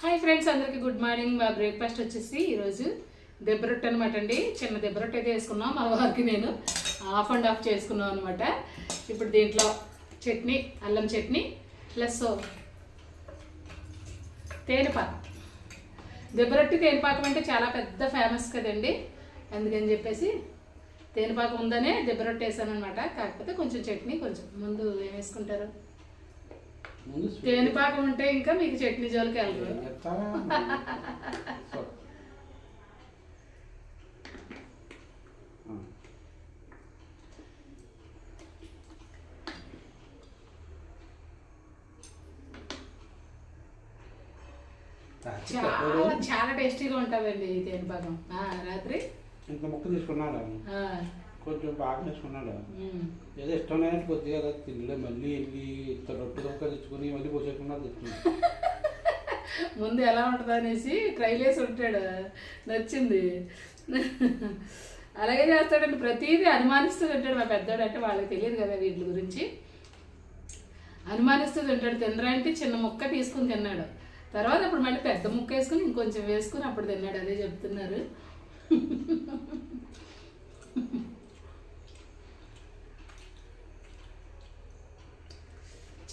Hi friends అందరికీ good morning. మా breakfast వచ్చేసి ఈరోజు దెబ్బ రొట్టె అనమాట అండి. చిన్న దెబ్బ రొట్టె అయితే వేసుకున్నాం మా వారికి నేను ఆఫ్ అండ్ ఆఫ్ చేసుకున్నాం అనమాట ఇప్పుడు దీంట్లో చట్నీ అల్లం చట్నీ ప్లస్ తేనెపాకం. దెబ్బ రొట్టి తేనెపాకం అంటే చాలా పెద్ద ఫేమస్ కదండి. అందుకని చెప్పేసి తేనెపాకం ఉందనే దెబ్బరొట్టె వేసాను అనమాట కాకపోతే కొంచెం చట్నీ కొంచెం. ముందు ఏం వేసుకుంటారు? స్వీట్ తేనెపాకం ఉంటే ఇంకా మీకు చట్నీ జోలికి వెళ్ళరు. రాత్రి చాలా చాలా టేస్టీగా ఉంటుందండి ఈ తేనెపాకం. ఆ, రాత్రి? ఇంత ముక్క తీసుకున్నాడు ఆ, కొంచెం బాగా తీసుకున్నాడు ఉమ్. ఏదో ఇష్టం లేనట్టు కొద్దిగా కదా తినలే మళ్ళీ వెళ్ళి ఇంత రొట్టె దొక్క తెచ్చుకుని మళ్ళీ పోసేసుకున్నాడు తెచ్చుకున్నాడు ముందు ఎలా ఉంటుంది అనేసి ట్రైల్ వేసి ఉంటాడు. నచ్చింది. అలాగే చేస్తాడండి. ప్రతిదీ అనుమానిస్తూ తింటాడు మా పెద్దోడు. అంటే వాళ్ళకి తెలియదు కదా వీటి గురించి. అనుమానిస్తూ తింటాడు. తినరా అంటే చిన్న ముక్క తీసుకుని తిన్నాడు. తర్వాత అప్పుడు మళ్ళీ పెద్ద ముక్క వేసుకుని ఇంకొంచెం వేసుకుని అప్పుడు తిన్నాడు. అదే చెప్తున్నారు.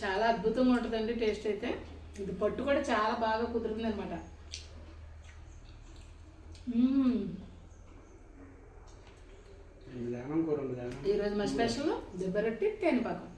చాలా అద్భుతంగా ఉంటుందండి టేస్ట్ అయితే. ఇది పట్టు కూడా చాలా బాగా కుదురుతుంది అనమాట ఈరోజు మా స్పెషల్ దెబ్బ రొట్టి తేనెపాకం.